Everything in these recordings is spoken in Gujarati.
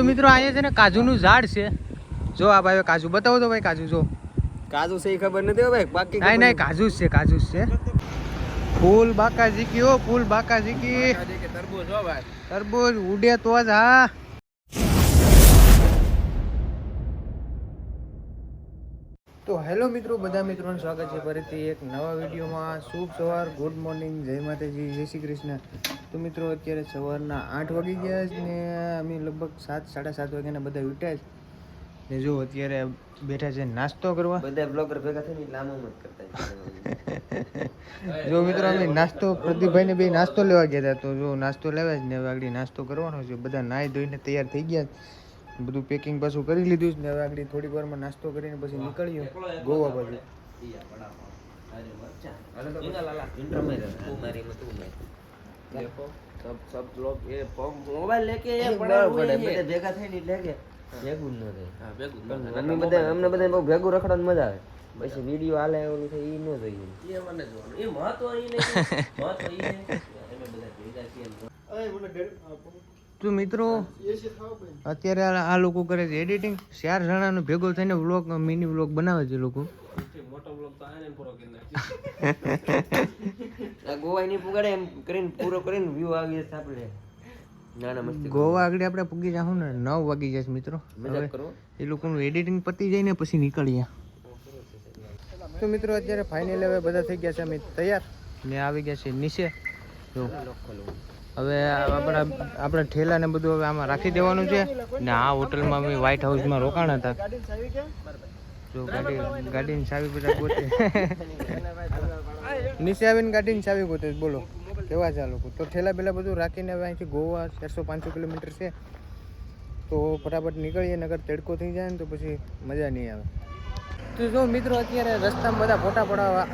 તો મિત્રો અહીંયા છે ને કાજુનું ઝાડ છે. જો આ ભાઈ કાજુ બતાવો તો ભાઈ કાજુ જો. કાજુ છે એ ખબર નથી ભાઈ બાકી નહીં નહીં કાજુ જ છે કાજુ છે. ફૂલ બાકા જીકી ઓ ફૂલ બાકા જીકી તરબૂજ હો ભાઈ. તરબૂજ ઉડે તો જ હા. તો હેલો મિત્રો બધા મિત્રોનું સ્વાગત છે ફરીથી એક નવા વિડીયોમાં. શુભ સવાર ગુડ મોર્નિંગ જય માતાજી જય શ્રી કૃષ્ણ. તો મિત્રો અત્યારે સવારના આઠ વાગી ગયા છે ને અમે લગભગ સાત સાડા સાત વાગ્યાના બધા ઉઠ્યા છે. ને જો અત્યારે બેઠા છે નાસ્તો કરવા. બધા બ્લોગર ભેગા થઈને લાંબુ મત કરતા જો મિત્રો અમે નાસ્તો પ્રદીપભાઈને બે નાસ્તો લેવા ગયા હતા. તો જો નાસ્તો લેવા જ ને હવે આગળ નાસ્તો કરવાનો છે. બધા નાહી ધોઈને તૈયાર થઈ ગયા છે. બધું પેકિંગ પાછું કરી લીધું છે ને હવે આગળ થોડી વારમાં નાસ્તો કરીને પછી નીકળ્યો ગોવા બાજુ. મોબાઈલ લેકે ન થાય અમને બધા બહુ ભેગું રખડવાની મજા આવે પછી વીડિયો હાલે એવું થાય એ ન જોઈએ તો મિત્રો અત્યારે આ- લોકો કરે છે એડિટિંગ ચાર જણાનો ભેગો થઈને વ્લોગ મિની વ્લોગ બનાવે છે લોકો. ગોવા ની પુગાડે એમ કરીને પૂરો કરીને વ્યૂ આવી જશે આપણે. ગોવા આગળ આપણે પૂગી જાઉં ને નવ વાગી જશે મિત્રો. મજાક એ લોકોનું એડિટિંગ પતી જાય ને પછી નીકળીએ તો મિત્રો અત્યારે ફાઇનલ હવે બધા થઈ ગયા છે અમે તૈયાર. ને આવી ગયા છે નીચે. જો. હવે આપણા આપણા ઠેલા ને બધું હવે આમાં રાખી દેવાનું છે. ને આ હોટલમાં અમે વ્હાઇટ હાઉસમાં રોકાણ હતા. જો ગાડી ગાડીની ચાવી બધા ગોતે. નીચે આવીને ગાડીની ચાવી ગોતે બોલો. કેવા છે આ લોકો? તો ઠેલા પેલા બધું રાખીને હવે અહીંથી ગોવા ચારસો પાંચસો કિલોમીટર છે. તો ફટાફટ નીકળીએ નગર તડકો થઈ જાય ને તો પછી મજા નહીં આવે. તો જો મિત્રો અત્યારે રસ્તામાં બધા ફોટા પડાવવા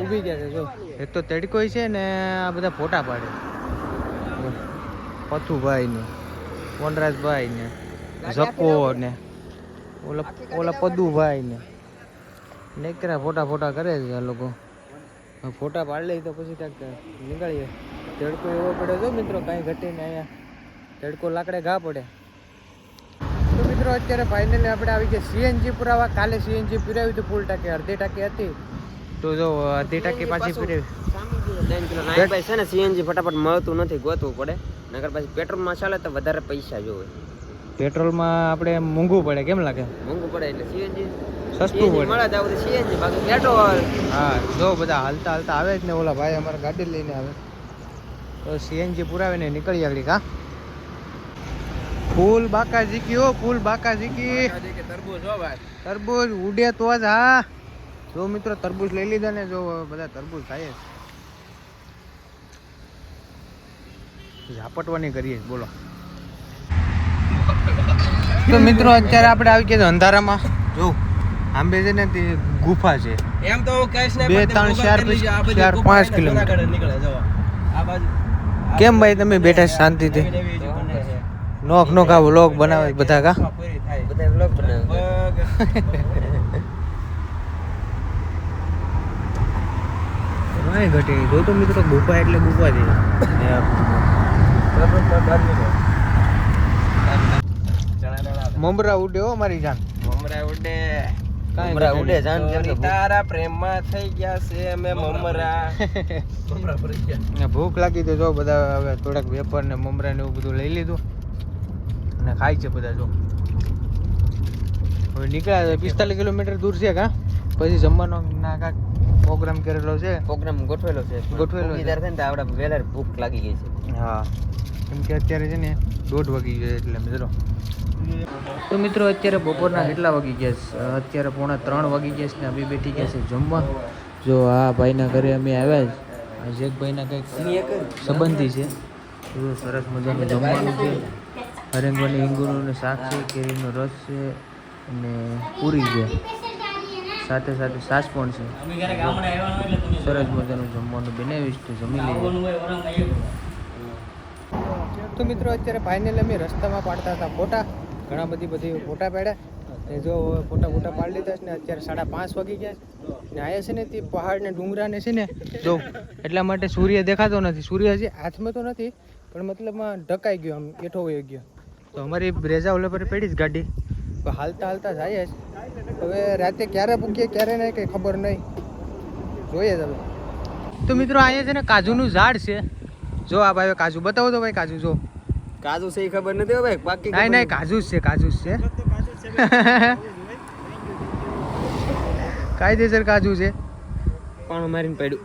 ઊભી ગયા છે જો. એક તો તડકો છે ને આ બધા ફોટા પાડે. પથુભાઈ ને વનરાજભાઈ ને ઝકો ને ઓલા ઓલા પદુભાઈ ને નેકરા ફોટા ફોટા કરે છે આ લોકો ફોટા પાડી લઈ તો પછી ક્યાંક નીકળીએ તડકો એવો પડે જો મિત્રો કાંઈ ઘટીને અહીંયા તડકો લાકડે ઘા પડે તો મિત્રો અત્યારે ફાઇનલી આપણે આવી ગયા સીએનજી પુરાવા કાલે સીએનજી પુરાવી તો ફૂલ ટાંકી અડધી ટાંકી હતી તો જો અડધી ટાંકી પાછી પુરાવી છે ને સીએનજી ફટાફટ મળતું નથી ગોતવું પડે નગર પછી પેટ્રોલમાં ચાલે તો વધારે પૈસા જોવે. પેટ્રોલમાં આપણે મોંઘું પડે કેમ લાગે? મોંઘું પડે એટલે સીએનજી. સસ્તું પડે મળે તો સીએનજી બાકી પેટ્રોલ હા જો બધા હાલતા હાલતા આવે જ ને ઓલા ભાઈ અમારા ગાડી લઈને આવે. તો સીએનજી પુરાવીને નીકળી આગળ કા ફૂલ બાકા જીક્યો ફૂલ બાકા જીકી તરબૂચ હો ભાઈ. તરબૂજ ઉડે તો જ હા. જો મિત્રો તરબૂજ લઈ લીધા ને જો બધા તરબૂજ ખાઈએ. ઝાપટવાની કરીએ. બોલો. તો મિત્રો અત્યારે આપણે આવી ગયા અંધારામાં. જો આંબે છે ને તે ગુફા છે. એમ તો કહીશ ને બે, ત્રણ, ચાર, ચાર, પાંચ કિલોમીટર. નીકળે જો આ બાજુ કેમ ભાઈ તમે બેઠા શાંતિથી. નોખ નોખા વ્લોગ બનાવે બધા કા. બધા બનાવે. કાંઈ જો તો મિત્રો ગુફા એટલે ગુફા છે. મમરા ઉડે હો મારી જાન. મમરા ઉડે. મમરા ઉડે જાન કે તારા પ્રેમમાં થઈ ગયા છે અમે મમરા ભૂખ લાગી તો જો બધા હવે થોડાક વેપર ને મમરા ને એવું બધું લઈ લીધું. અને ખાય છે બધા જો. હવે નીકળ્યા પિસ્તાલીસ કિલોમીટર દૂર છે કા? પછી જમવાનો ના કાંક પ્રોગ્રામ કરેલો છે. પ્રોગ્રામ ગોઠવેલો છે. ગોઠવેલો છે. ત્યારે ને આપણે વેલા ભૂખ લાગી ગઈ છે. હા. કેમ કે અત્યારે છે ને દોઢ વાગી ગયો એટલે મિત્રો તો મિત્રો અત્યારે બપોરના કેટલા વાગી ગયા છે? અત્યારે પોણા ત્રણ વાગી ગયા છે ને અમે બેઠી ગયા છે જમવા. જો આ ભાઈના ઘરે અમે આવ્યા આ જેકભાઈના કંઈક સંબંધી છે. જો સરસ મજાનું જમવાનું છે. હરેંગવાની હિંગુનું શાક છે કેરીનો રસ છે અને પૂરી છે. સાથે સાથે સાસ પણ છે. સરસ મજાનું જમવાનું બનાવીશ તો જમી લઈએ. તો. મિત્રો અત્યારે ફાઇનલ અમે રસ્તામાં પાડતા હતા ફોટા. ઘણા બધી બધી ફોટા પાડ્યા. ને જો ફોટા ફોટા પાડી લીધા છે ને અત્યારે સાડા પાંચ વાગી ગયા છે. ને આયા છે ને તે પહાડ ને ડુંગરાને છે ને જો એટલા માટે સૂર્ય દેખાતો નથી. સૂર્ય હજી હાથમાં તો નથી પણ મતલબમાં ઢકાઈ ગયો આમ એઠો વયો ગયો. તો અમારી બ્રેઝા ઓલા પર પડી જ ગાડી. તો હાલતા હાલતા જઈએ જ. હવે રાતે ક્યારે પૂકીએ ક્યારે નહીં કંઈ ખબર નહીં. જોઈએ તમે તો મિત્રો અહીંયા છે ને કાજુનું ઝાડ છે. જો આ ભાઈ કાજુ બતાવો તો ભાઈ કાજુ જો. કાજુ છે એ ખબર નથી ભાઈ બાકી નહીં નહીં કાજુ જ છે કાજુ જ છે. કાયદેસર કાજુ છે. પણ મારીને પડ્યું.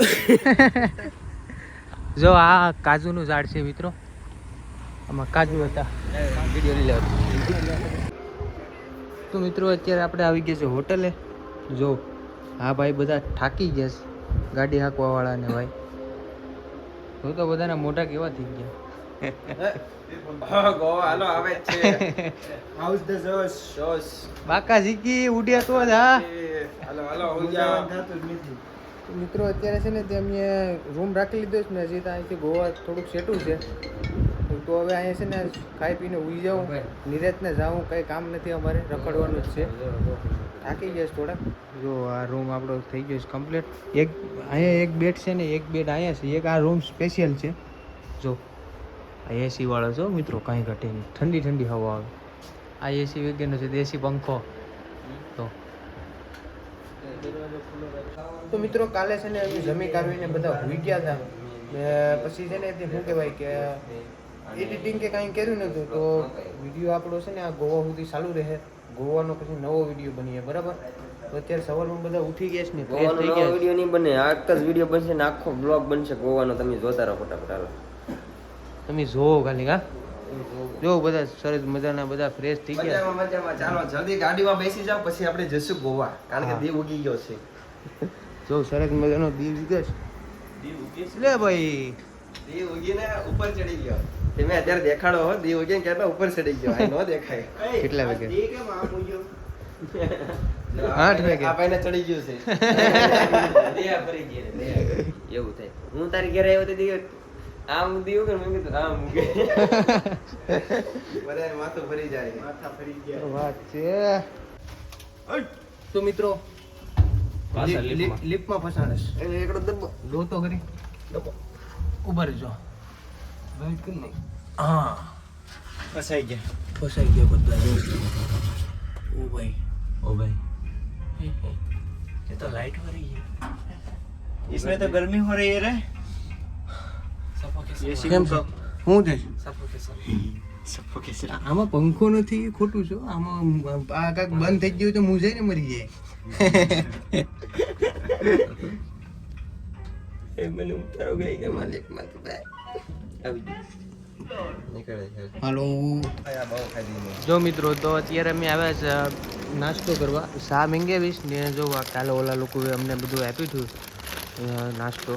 જો આ કાજુનું ઝાડ છે મિત્રો. આમાં કાજુ હતા. વીડિયો લઈ લેવા. તો મિત્રો, અત્યારે આપણે આવી ગયા છે હોટલે. જો હા ભાઈ બધા થાકી ગયા છે, ગાડી હાંકવા વાળા ભાઈ. હું તો બધાના મોઢા કેવા થઈ ગયા. બાકા ઝીકી ઉડ્યા તો જ, હા. મિત્રો, અત્યારે છે ને તે અમે રૂમ રાખી લીધો છે ને, હજી તો ગોવા થોડુંક સેટું છે. તો હવે અહીંયા છે ને ખાઈ પીને ઉઈ જાઉં. નિરેતને જાઉં કંઈ કામ નથી અમારે રખડવાનું જ છે. થાકી ગયા થોડાક. જો આ રૂમ આપણો થઈ ગયો છે કમ્પ્લીટ એક અહીંયા એક બેડ છે ને એક બેડ અહીંયા છે. એક આ રૂમ સ્પેશિયલ છે. જો આ એસી વાળો છો મિત્રો કાંઈ ઘટે નહીં. ઠંડી ઠંડી હવા આવે. આ એસી વગેરેનો છે દેશી પંખો. તો. તો મિત્રો કાલે છે ને જમી કાઢીને બધા ભૂઈ ગયા હતા. પછી છે ને શું કહેવાય કે એડિટિંગ કે કાંઈ કર્યું નહોતું તો વીડિયો આપણો છે ને આ ગોવા સુધી ચાલુ રહે. ગોવાનો પછી નવો વીડિયો બનીએ બરાબર? તો અત્યારે સવારમાં બધા ઉઠી ગયા છે ને ગોવાનો નવો વીડિયો નહીં બને આ એક જ વીડિયો બનશે ને આખો બ્લોગ બનશે ગોવાનો તમે જોતા રહો ફટાફટ હાલો. તમે જોવો ખાલી હા? જો બધા સરસ મજાના બધા ફ્રેશ થઈ ગયા. મજામાં મજામાં. ચાલો જલ્દી ગાડીમાં બેસી જાઓ પછી આપણે જશું ગોવા કારણ કે દીવ ઉગી ગયો છે. જો સરસ મજાનો દીવ વિગસ દીવ ઉગી છે. લે ભાઈ. દીવ ઉગીને ઉપર ચડી ગયો. તમે અત્યારે દેખાડો હો દીવ ઉગીને કેટલા ઉપર ચડી ગયો. આ નો દેખાય. કેટલા વાગે? કેમ? આઠ વાગે. આ ભાઈને ચડી ગયું છે. દયા ફરી ગઈ એવું થાય. હું તારી ઘરે આવ્યો તો દીવ આમ દીવ કે મેં કીધું આમ મૂકે બરાબર માથું ફરી જાય. માથા ફરી ગયા. વાત છે? તો મિત્રો? લિફ્ટમાં. લિ- એટલે એકડો દબ્બો જો તો દબ્બો ઊભા રહેજો. વેઇટ કર નહીં હા ફસાઈ ગયા ફસાઈ ગયો બધા જો ઓ ભાઈ ઓ ભાઈ ये तो लाइट हो रही है इसमें तो गर्मी हो रही है रे કેમ છે હું છે સફોકેશન આમાં પંખો નથી એ ખોટું છે આમાં આ કાંઈક બંધ થઈ ગયું તો મુંજાઈ ને મરી જાય એ મને ઉતારો ગઈ કે માલિક માથું ભાઈ આવી જો મિત્રો તો અત્યારે અમે આવ્યા છે નાસ્તો કરવા. શા મંગાવીશ ને જો આ કાલે ઓલા લોકોએ અમને બધું આપ્યું હતું નાસ્તો.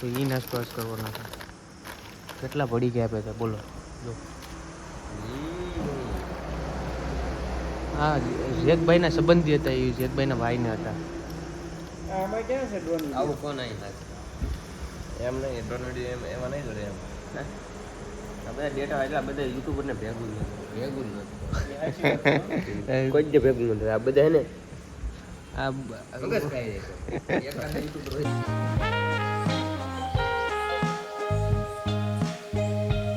તો એ નાસ્તો જ કરવાનો છે. કેટલા પડી ગયા આપ્યા હતા બોલો. જો. હા જેકભાઈના સંબંધી હતા એ જેકભાઈના ભાઈને હતા. આવું કોણ અહીં લાગે એમ નહીં વીડિયો એમ એમાં નહીં જોડે એમ. આ બધા ડેટા એટલા બધા યુટ્યુબ ને ભેગું નથી. ભેગું જ નથી. કોઈ જ ભેગું નથી. આ બધા ને? આ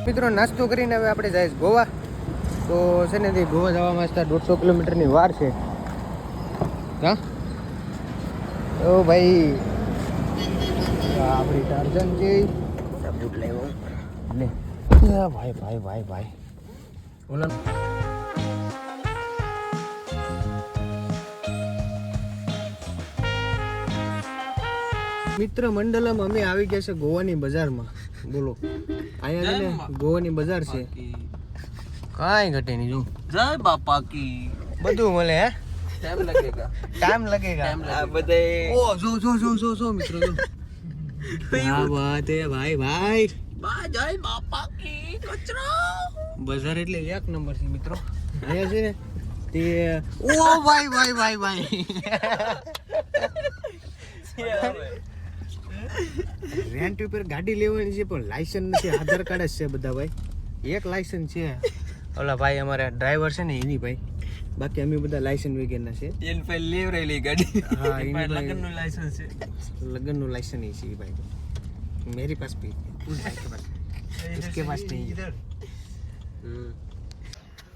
મિત્રો નાસ્તો કરીને હવે આપણે જાય ગોવા. તો છે ને તે ગોવા જવામાં હજુ દોઢસો કિલોમીટરની વાર છે. હા? ઓ ભાઈ આપણી ટાર્જન છે. બૂટ લેવો લે. ભાઈ ભાઈ ભાઈ ભાઈ. ઓલા મિત્ર મંડલમ અમે આવી ગયા છે ગોવાની બજારમાં. બોલો. અહીંયા છે ને ગોવાની બજાર છે. કાંઈ ઘટે નહીં જો. જય બાપા કી બધું મળે હે? ટાઈમ લાગેગા. ટાઈમ લગેગા. આ બધા ઓ જો જો જો જો જો મિત્રો જો. ભાઈ ભાઈ. બાપા બજાર એટલે એક નંબર છે મિત્રો. અહીંયા છે ને તે ઓ ભાઈ ભાઈ ભાઈ ભાઈ. રેન્ટ ઉપર ગાડી લેવાની છે પણ લાયસન્સ નથી. આધાર કાર્ડ જ છે બધા ભાઈ. એક લાયસન્સ છે. ઓલા ભાઈ અમારા ડ્રાઈવર છે ને એની ભાઈ. બાકી અમે બધા લાયસન્સ વગેરેના છે એન ફાઈલ લેવ રહેલી ગાડી હા એની લગન નું ભાઈ લાયસન્સ છે लगन नो लाइसेंस नहीं चाहिए भाई मेरे पास भी है उस भाई के पास उसके पास नहीं है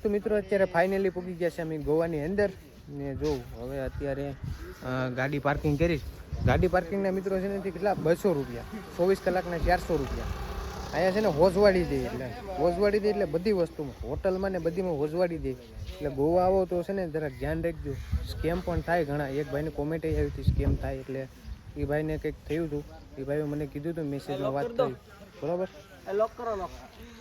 તો મિત્રો અત્યારે ફાઇનલી પૂગી ગયા છે અમે ગોવાની અંદર ને જો હવે અત્યારે અ, ગાડી પાર્કિંગ કરી ગાડી પાર્કિંગના મિત્રો છે ને તે કેટલા બસો રૂપિયા ચોવીસ કલાકના ચારસો રૂપિયા અહીંયા છે ને હોજવાડી દે એટલે. હોજવાડી દે એટલે બધી વસ્તુમાં. હોટલમાં ને બધીમાં હોજવાડી દે. એટલે ગોવા આવો તો છે ને જરાક ધ્યાન રાખજો. સ્કેમ પણ થાય ઘણા. એક ભાઈને કોમેન્ટ આવી હતી સ્કેમ થાય. એટલે એ ભાઈને કંઈક થયું હતું. એ ભાઈએ મને કીધું હતું મેસેજમાં વાત કરી બરાબર?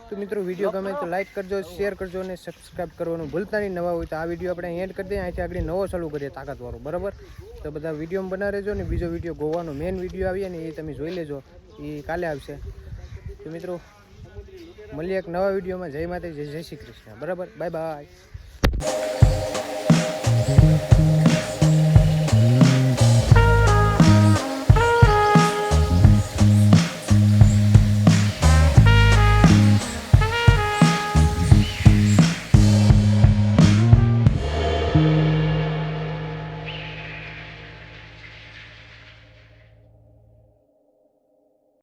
તો મિત્રો વીડિયો ગમે તો લાઈક કરજો શેર કરજો અને સબસ્ક્રાઈબ કરવાનું ભૂલતા નહીં. નવા હોય તો આ વીડિયો આપણે એન્ડ કરી દઈએ. અહીંથી આગળ નવો ચાલુ કરીએ તાકાતવાળો. બરાબર? તો બધા વીડિયો બના રહેજો ને બીજો વીડિયો ગોવાનો મેઇન વીડિયો આવીએ ને એ તમે જોઈ લેજો. એ કાલે આવશે. તો મિત્રો મળીએ એક નવા વિડીયોમાં. જય માતા જય શ્રી કૃષ્ણ. બરાબર? Bye bye